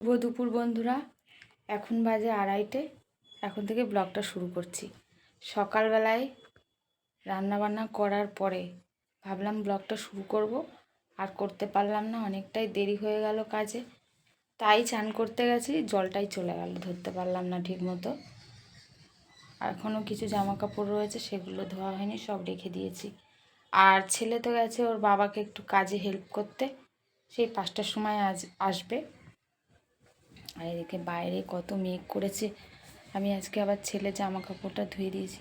শুভ দুপুর বন্ধুরা। এখন বাজে আড়াইটে। এখন থেকে ব্লগটা শুরু করছি। সকালবেলায় রান্নাবান্না করার পরে ভাবলাম ব্লগটা শুরু করব। আর করতে পারলাম না, অনেকটাই দেরি হয়ে গেল কাজে। তাই চান করতে গেছি, জলটাই চলে গেল, ধরতে পারলাম না ঠিক মতো এখনও কিছু জামা কাপড় রয়েছে, সেগুলো ধোয়া হয়নি, সব রেখে দিয়েছি। আর ছেলে তো গেছে, ওর বাবাকে একটু কাজে হেল্প করতে। সেই পাঁচটার সময় আজ আসবে। আর এদিকে বাইরে কত মেঘ করেছে। আমি আজকে আবার ছেলে জামা কাপড়টা ধুয়ে দিয়েছি।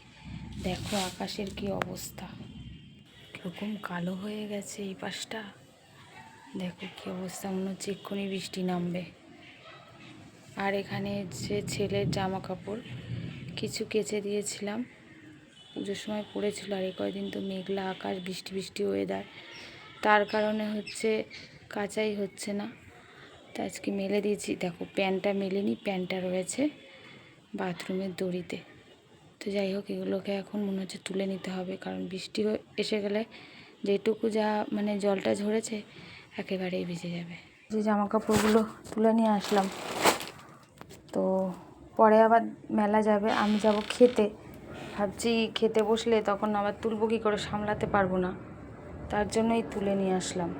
দেখো আকাশের কি অবস্থা। কীরকম কালো হয়ে গেছে এই পাশটা। দেখো কি অবস্থা, মনে হচ্ছে এক্ষুনি বৃষ্টি নামবে। আর এখানে যে ছেলের জামা কাপড় কিছু কেচে দিয়েছিলাম। পুজোর সময় পড়েছিল আর এই কয়দিন তো মেঘলা আকাশ, বৃষ্টি বৃষ্টি ওয়েদার তার কারণে হচ্ছে, কাচাই হচ্ছে না। তো আজকে মেলে দিয়েছি। দেখো প্যান্টটা মেলেনি প্যান্টটা রয়েছে বাথরুমের দড়িতে। তো যাই হোক, এগুলোকে এখন মনে হচ্ছে তুলে নিতে হবে, কারণ বৃষ্টি এসে গেলে যেটুকু যা মানে জলটা ঝরেছে, একেবারেই ভিজে যাবে। যে জামা কাপড়গুলো তুলে নিয়ে আসলাম, তো পরে আবার মেলা যাবে, আমি যাব খেতে। ভাবছি খেতে বসলে তখন আবার তুলবো কী করে, সামলাতে পারব না। তার জন্যই তুলে নিয়ে আসলাম।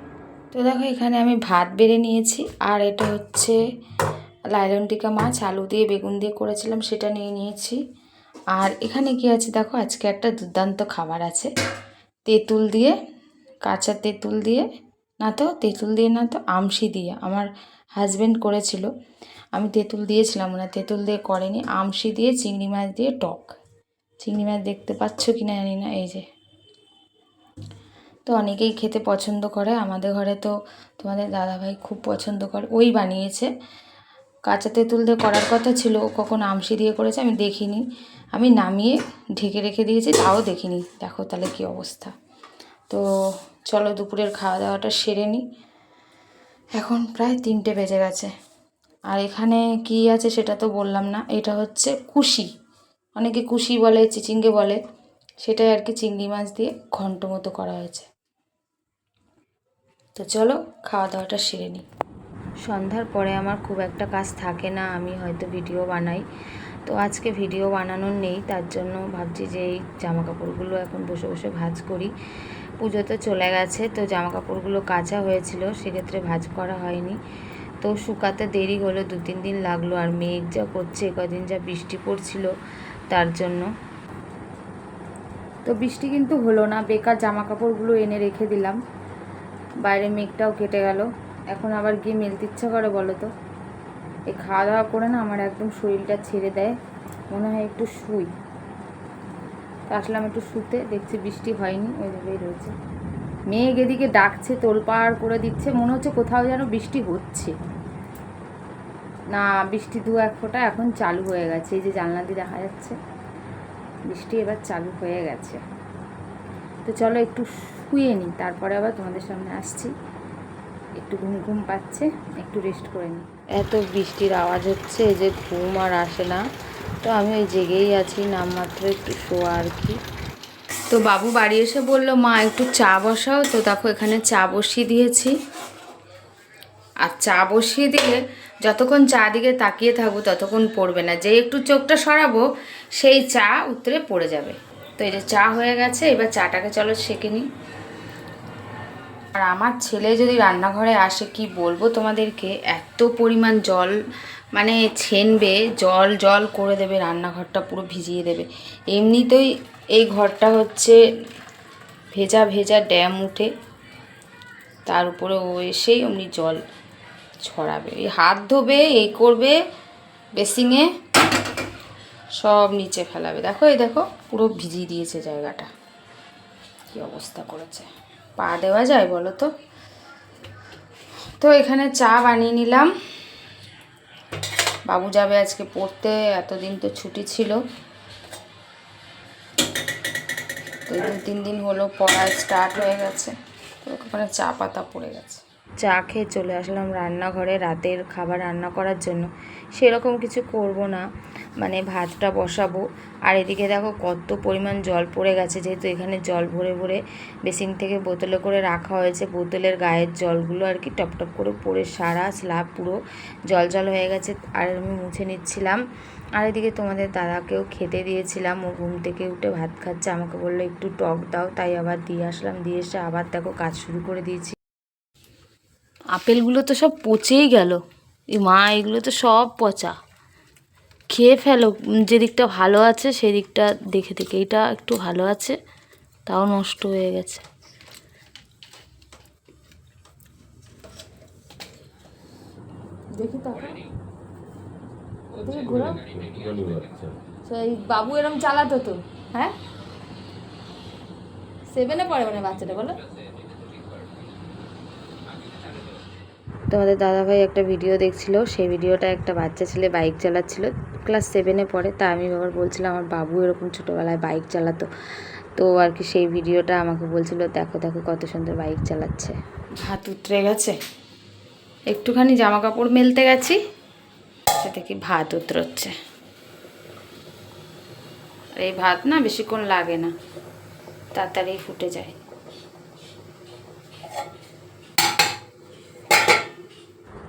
তো দেখো, এখানে আমি ভাত বেড়ে নিয়েছি, আর এটা হচ্ছে লাইলন টিকা মাছ, আলু দিয়ে, বেগুন দিয়ে করেছিলাম, সেটা নিয়ে নিয়েছি। আর এখানে কি আছে দেখো, আজকে একটা দুর্দান্ত খাবার আছে। তেঁতুল দিয়ে, কাঁচা তেঁতুল দিয়ে, না তো, তেঁতুল দিয়ে না তো, আমশি দিয়ে, আমার হাজব্যান্ড করেছিল। আমি তেঁতুল দিয়েছিলাম না তেঁতুল দিয়ে করেনি, আমশি দিয়ে, চিংড়ি মাছ দিয়ে, টক। চিংড়ি মাছ দেখতে পাচ্ছ কি না জানি না, এই যে। তো অনেকেই খেতে পছন্দ করে। আমাদের ঘরে তো তোমাদের দাদাভাই খুব পছন্দ করে। ওই বানিয়েছে। কাঁচা তেঁতুল দিয়ে করার কথা ছিল। কখন আমসি দিয়ে করেছে আমি দেখিনি। আমি নামিয়ে ঢেকে রেখে দিয়েছি, তাও দেখিনি। দেখো তাহলে কি অবস্থা। তো চলো দুপুরের খাওয়া দাওয়াটা সেরে নিই। এখন প্রায় তিনটে বেজে গেছে। আর এখানে কি আছে সেটা তো বললাম না। এটা হচ্ছে কুশি। অনেকে কুশি বলে, চিচিঙ্গে বলে। সেটাই আর কি চিংড়ি মাছ দিয়ে ঘন্ট মতো করা হয়েছে। তো চলো খাওয়া দাওয়াটা সেরে নিই। সন্ধ্যার পরে আমার খুব একটা কাজ থাকে না, আমি হয়তো ভিডিও বানাই। তো আজকে ভিডিও বানানোর নেই, তার জন্য ভাবছি যে এই জামা কাপড়গুলো এখন বসে বসে ভাজ করি। পুজো তো চলে গেছে, তো জামা কাপড়গুলো কাঁচা হয়েছিল, সেক্ষেত্রে ভাজ করা হয়নি। তো শুকাতে দেরি হলো দু তিন দিন লাগল, আর মেঘ যা করছে, কদিন যা বৃষ্টি পড়ছিল, তার জন্য। তো বৃষ্টি কিন্তু হলো না, বেকার জামা কাপড়গুলো এনে রেখে দিলাম। বাইরে মেঘটাও কেটে গেল। এখন আবার গিয়ে মেলতে ইচ্ছা করে বলো তো? এই খাওয়া দাওয়া করে না আমার একদম শরীরটা ছেড়ে দেয়। মনে হয় একটু শুই। তো আসলাম একটু শুতে, দেখছি বৃষ্টি হয়নি ওইভাবেই রয়েছে। মেঘ এদিকে ডাকছে, তোলপাড় করে দিচ্ছে, মনে হচ্ছে কোথাও যেন বৃষ্টি হচ্ছে। না, বৃষ্টি দু এক ফোঁটা এখন চালু হয়ে গেছে, এই যে জানলা দিয়ে দেখা যাচ্ছে। বৃষ্টি এবার চালু হয়ে গেছে। তো চলো একটু শুয়ে নিই তারপরে আবার তোমাদের সামনে আসছি। একটু ঘুম ঘুম পাচ্ছে একটু রেস্ট করে নিই। এত বৃষ্টির আওয়াজ হচ্ছে যে ঘুম আর আসে না। তো আমি ওই জেগেই আছি নামমাত্র একটু শোয়া আর কি। তো বাবু বাড়ি এসে বলল মা একটু চা বসাও। তো দেখো এখানে চা বসিয়ে দিয়েছি। আর চা বসিয়ে দিলে যতক্ষণ চা দিকে তাকিয়ে থাকব ততক্ষণ পড়বে না। যে একটু চোখটা সরাবো সেই চা উতরে পড়ে যাবে। তো এই যে চা হয়ে গেছে, এবার চাটাকে চলো সেঁকে নিই। আর আমার ছেলে যদি রান্নাঘরে আসে, কি বলব তোমাদেরকে, এত পরিমাণ জল মানে ছেনবে, জল জল করে দেবে, রান্নাঘরটা পুরো ভিজিয়ে দেবে। এমনিতেই এই ঘরটা হচ্ছে ভেজা ভেজা ড্যাম উঠে, তার উপরে ও এসেই অমনি জল ছড়াবে। এই হাত ধোবে, এই করবে, বেসিংয়ে সব নিচে ফেলাবে। দেখো, এই দেখো, পুরো ভিজিয়ে দিয়েছে জায়গাটা। কি অবস্থা করেছে। পা দেওয়া যায়, বলো তো? তো এখানে চা বানিয়ে নিলাম। বাবু যাবে আজকে পড়তে, এতদিন তো ছুটি ছিল। তো দু তিন দিন হলো পড়া স্টার্ট হয়ে গেছে। তো ওখানে চা পাতা পড়ে গেছে। চা খেয়ে চলে আসলাম রান্নাঘরে রাতের খাবার রান্না করার জন্য। সেরকম কিছু করব না। মানে ভাতটা বসাবো। আর এদিকে দেখো কত পরিমাণ জল পড়ে গেছে, যেহেতু এখানে জল ভরে ভরে বেসিন থেকে বোতলে করে রাখা হয়েছে। বোতলের গায়ের জলগুলো আর কি টপ টপ করে পড়ে সারা স্ল্যাব পুরো জল জল হয়ে গেছে, আর আমি মুছে নিচ্ছিলাম। আর এদিকে তোমাদের দাদাকেও খেতে দিয়েছিলাম, ও ঘুম থেকে উঠে ভাত খাচ্ছে, আমাকে বলল একটু টক দাও, তাই আবার দিয়ে আসলাম, দিয়ে এসে আবার দেখো কাজ শুরু করে দিয়েছি। আপেলগুলো তো সব পচেই গেল। এই মা, এগুলো তো সব পচা। খেয়ে ফেলো উম, যে দিকটা ভালো আছে সেই দিকটা দেখে দেখে। এটা একটু ভালো আছে তাও নষ্ট হয়ে গেছে। দেখি তো। ওদিকে বাবু এরম চালাতো তো হ্যাঁ? সেভেনে পড়ে মানে বাচ্চাটা বলো। তোমাদের দাদাভাই একটা ভিডিও দেখছিল সেই ভিডিওটা একটা বাচ্চা ছেলে বাইক চালাচ্ছিল। ক্লাস সেভেনে পড়ে, তা আমি আবার বলছিলাম, আমার বাবু এরকম ছোটোবেলায় বাইক চালাতো। তো আর কি সেই ভিডিওটা আমাকে বলছিল, দেখো দেখো কত সুন্দর বাইক চালাচ্ছে। ভাত উতরে গেছে। একটুখানি জামা কাপড় মেলতে গেছি সেটা কি ভাত উতরোচ্ছে। আর এই ভাত না বেশিক্ষণ লাগে না, তাড়াতাড়ি ফুটে যায়।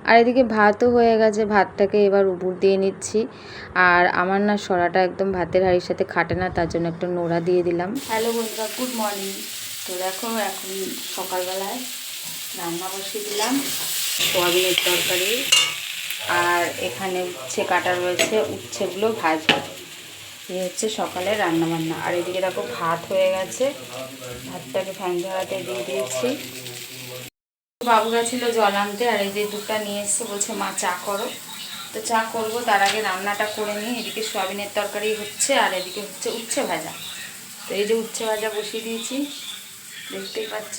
আর এদিকে ভাতও হয়ে গেছে, ভাতটাকে এবার উপর দিয়ে নিচ্ছি। আর আমার না সরাটা একদম ভাতের হাঁড়ির সাথে খাটে না, তার জন্য একটা নোড়া দিয়ে দিলাম। হ্যালো বন্ধুরা গুড মর্নিং তো দেখো, এখন সকালবেলায় রান্না বসিয়ে দিলাম, সোয়াবিনের তরকারি। আর এখানে উচ্ছে কাটা রয়েছে, উচ্ছেগুলো ভাজবো। এই হচ্ছে সকালে রান্না বান্না আর এদিকে দেখো, ভাত হয়ে গেছে। ভাতটাকে ফ্যান ঝরাতে দিয়ে দিয়েছি। বাবু গেছিল জল আনতে আর এই যে দুধটা নিয়ে এসছে, বলছে, মা, চা করো। তো চা করব, তার আগে রান্নাটা করে নিই। এদিকে সয়াবিনের তরকারি হচ্ছে আর এদিকে হচ্ছে উচ্ছে ভাজা। তো এই যে উচ্ছে ভাজা বসিয়ে দিয়েছি, দেখতেই পাচ্ছ।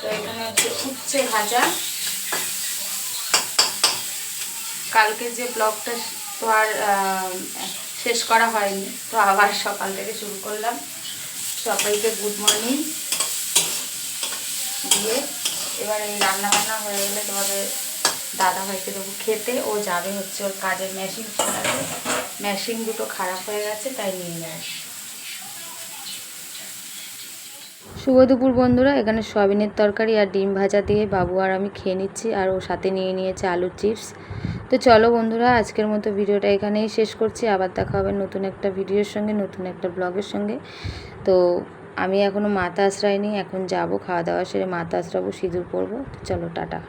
তো এখানে হচ্ছে উচ্ছে ভাজা। কালকে যে ব্লগটা তো আর শেষ করা হয়নি, তো আবার সকাল থেকে শুরু করলাম। সবাইকে গুড মর্নিং। দিয়ে এবার এই রান্না বান্না হয়ে গেলে তোমাদের দাদা ভাইকে দেবো খেতে। ও যাবে হচ্ছে ওর কাজের মেশিন সারাতে মেশিন দুটো খারাপ হয়ে গেছে, তাই নিয়ে যাবে শুভ দুপুর বন্ধুরা, এখানে সয়াবিনের তরকারি আর ডিম ভাজা দিয়ে বাবু আর আমি খেয়ে নিচ্ছি আর ও সাথে নিয়ে নিয়েছে আলুর চিপস। তো চলো বন্ধুরা, আজকের মতো ভিডিওটা এখানেই শেষ করছি। আবার দেখা হবে নতুন একটা ভিডিওর সঙ্গে, নতুন একটা ব্লগের সঙ্গে। তো আমি এখনও মাথা আশ্রয় নিই, এখন যাব, খাওয়া দাওয়া সেরে মাথা আশ্রাবো সিঁদুর পরবো। চলো, টাটা।